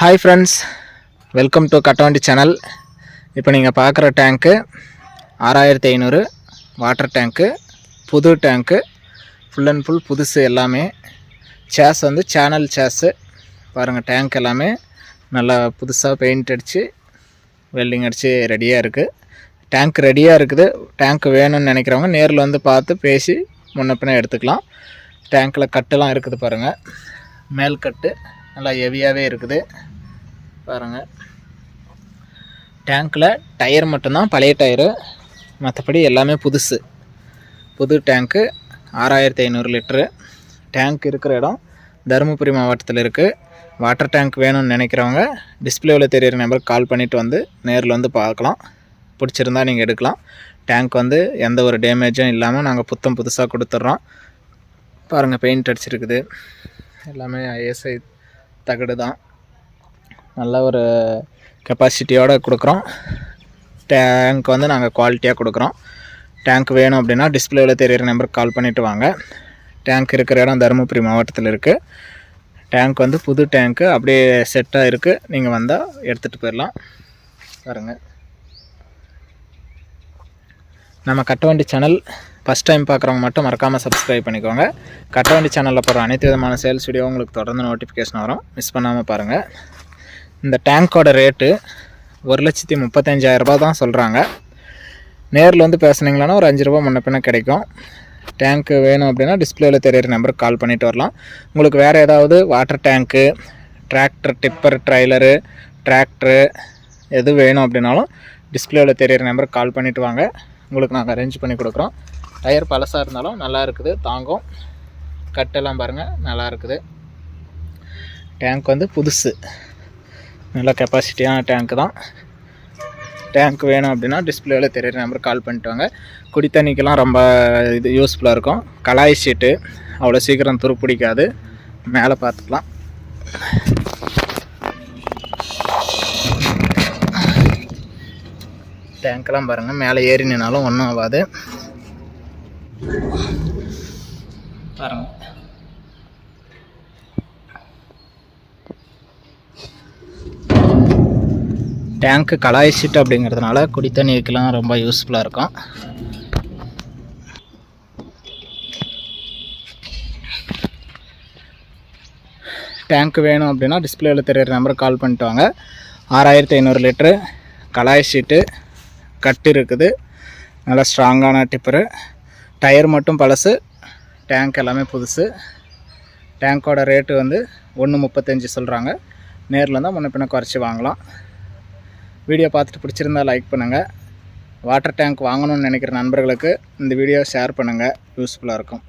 Hi friends welcome to Kattavandi channel இப்போ நீங்கள் பார்க்குற டேங்க்கு ஆறாயிரத்தி ஐநூறு வாட்டர் டேங்க்கு புது டேங்க்கு ஃபுல் அண்ட் ஃபுல் புதுசு எல்லாமே. சேஸ் வந்து சேனல் சேஸு பாருங்கள் டேங்க் எல்லாமே நல்லா புதுசாக பெயிண்ட் அடித்து வெல்டிங் அடித்து ரெடியாக இருக்குது டேங்க் ரெடியாக இருக்குது டேங்க் வேணும்னு நினைக்கிறவங்க நேரில் வந்து பார்த்து பேசி முன்ன பின்னே எடுத்துக்கலாம். டேங்க்கில் கட்டுலாம் இருக்குது பாருங்கள் மேல் கட்டு நல்லா ஹெவியாகவே இருக்குது. பாருங்கள் டேங்க்கில் டயர் மட்டும்தான் பழைய டயரு மற்றபடி எல்லாமே புதுசு. புது டேங்க்கு ஆறாயிரத்தி ஐநூறு லிட்ரு டேங்க் இருக்கிற இடம் தருமபுரி மாவட்டத்தில் இருக்குது வாட்டர் டேங்க் வேணும்னு நினைக்கிறவங்க டிஸ்பிளேவில் தெரியிற நம்பருக்கு கால் பண்ணிவிட்டு வந்து நேரில் வந்து பார்க்கலாம். பிடிச்சிருந்தா நீங்கள் எடுக்கலாம். டேங்க் வந்து எந்த ஒரு டேமேஜும் இல்லாமல் நாங்கள் புத்தம் புதுசாக கொடுத்துட்றோம் பாருங்கள் பெயிண்ட் அடிச்சிருக்குது. எல்லாமே ஐஎஸ்ஐ தகடு தான் நல்ல ஒரு கெப்பாசிட்டியோடு கொடுக்குறோம். டேங்க் வந்து நாங்கள் குவாலிட்டியாக கொடுக்குறோம். டேங்க் வேணும் அப்படின்னா டிஸ்பிளேவில் தெரியிற நம்பருக்கு கால் பண்ணிவிட்டு வாங்க. டேங்க் இருக்கிற இடம் தருமபுரி மாவட்டத்தில் இருக்குது டேங்க் வந்து புது டேங்க்கு அப்படியே செட்டாக இருக்குது நீங்கள் வந்தால் எடுத்துகிட்டு போயிடலாம். பாருங்கள் நம்ம கட்டவண்டி சேனல் ஃபஸ்ட் டைம் பார்க்குறவங்க மட்டும் மறக்காமல் சப்ஸ்கிரைப் பண்ணிக்கோங்க. கட்டவண்டி சேனலில் போகிற அனைத்து விதமான சேல்ஸ் வீடியோ உங்களுக்கு தொடர்ந்து நோட்டிஃபிகேஷன் வரும். மிஸ் பண்ணாமல் பாருங்கள் இந்த டேங்க்கோட ரேட்டு ஒரு லட்சத்தி முப்பத்தஞ்சாயிரரூபா தான் சொல்கிறாங்க நேரில் வந்து பேசுனீங்களான்னா ஒரு அஞ்சு ரூபா முன்ன பின்ன கிடைக்கும். டேங்க்கு வேணும் அப்படின்னா டிஸ்பிளேவில் தெரியிற நம்பருக்கு கால் பண்ணிவிட்டு வரலாம். உங்களுக்கு வேறு ஏதாவது water tank tractor tipper trailer tractor எது வேணும் அப்படின்னாலும் டிஸ்பிளேவில் தெரியிற நம்பருக்கு கால் பண்ணிவிட்டு வாங்க. உங்களுக்கு நாங்கள் அரேஞ்ச் பண்ணி கொடுக்குறோம். டயர் பழசாக இருந்தாலும் நல்லா இருக்குது தாங்கும். கட்டெல்லாம் பாருங்கள் நல்லா இருக்குது. டேங்க் வந்து புதுசு. நல்ல கெப்பாசிட்டியான டேங்க் தான். டேங்க் வேணும் அப்படின்னா டிஸ்பிளேவில் தெரியிற நம்பருக்கு கால் பண்ணிட்டு வாங்க. குடி தண்ணிக்கெலாம் ரொம்ப இது யூஸ்ஃபுல்லாக இருக்கும். கலாய் ஷீட்டு அவ்வளோ சீக்கிரம் துருப்பிடிக்காது. மேலே பார்த்துக்கலாம். டேங்க்லாம் பாருங்கள் மேலே ஏறி நின்னாலும் ஒன்றும் ஆகாது. பாருங்கள் டேங்க்கு கலாய் ஷீட் அப்படிங்கிறதுனால குடி தண்ணிக்கெலாம் ரொம்ப யூஸ்ஃபுல்லாக இருக்கும். டேங்க் வேணும் அப்படின்னா டிஸ்பிளேவில் தெரியிற நம்பருக்கு கால் பண்ணிட்டு வாங்க. ஆறாயிரத்தி ஐநூறு லிட்ரு கலாய் ஷீட்டு கட்டு இருக்குது நல்லா ஸ்ட்ராங்கான டிப்பரு டயர் மட்டும் பழசு. டேங்க் எல்லாமே புதுசு. டேங்க்கோட ரேட்டு வந்து ஒன்று முப்பத்தஞ்சு சொல்கிறாங்க நேரில் இருந்தால் முன்ன பின்ன குறைச்சி வாங்கலாம். வீடியோ பார்த்துட்டு பிடிச்சிருந்தா லைக் பண்ணுங்கள் வாட்டர் டேங்க் வாங்கணும்னு நினைக்கிற நண்பர்களுக்கு இந்த வீடியோ ஷேர் பண்ணுங்கள் யூஸ்ஃபுல்லாக இருக்கும்.